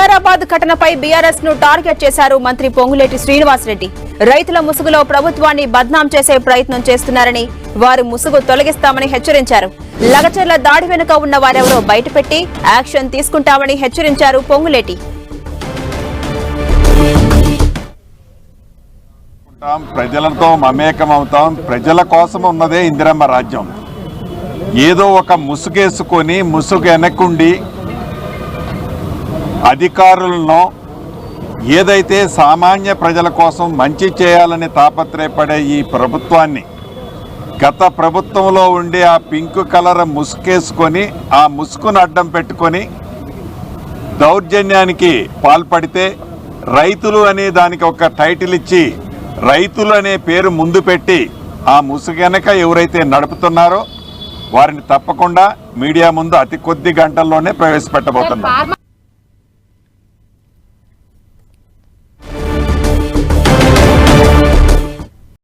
హైదరాబాద్ ఘటనపై బీఆర్ఎస్ను టార్గెట్ చేశారు మంత్రి పొంగులేటి శ్రీనివాసరెడ్డి. రైతుల ముసుగులో ప్రభుత్వాన్ని బద్నాం చేసే ప్రయత్నం చేస్తున్నారని వారి ముసుగు తొలగిస్తామని హెచ్చరించారు. లగచర్ల దాడి వెనుక ఉన్న వారెవరో బయటపెట్టి యాక్షన్ తీసుకుంటామని హెచ్చరించారు పొంగులేటి. ప్రజలతో మమేకం అవుతాం ప్రజల కోసం ఉన్నదే ఇందిరమ్మ రాజ్యం. ఏదో ఒక ముసుగేసుకొని ముసుగు వెనక్కుండి అధికారులను ఏదైతే సామాన్య ప్రజల కోసం మంచి చేయాలని తాపత్రయపడే ఈ ప్రభుత్వాన్ని గత ప్రభుత్వంలో ఉండే ఆ పింక్ కలర్ ముసుకేసుకొని ఆ ముసుకును అడ్డం పెట్టుకొని దౌర్జన్యానికి పాల్పడితే రైతులు అనే దానికి ఒక టైటిల్ ఇచ్చి రైతులు అనే పేరు ముందు పెట్టి ఆ ముసుగెనక ఎవరైతే నడుపుతున్నారో వారిని తప్పకుండా మీడియా ముందు అతి కొద్ది గంటల్లోనే ప్రవేశపెట్టబోతున్నారు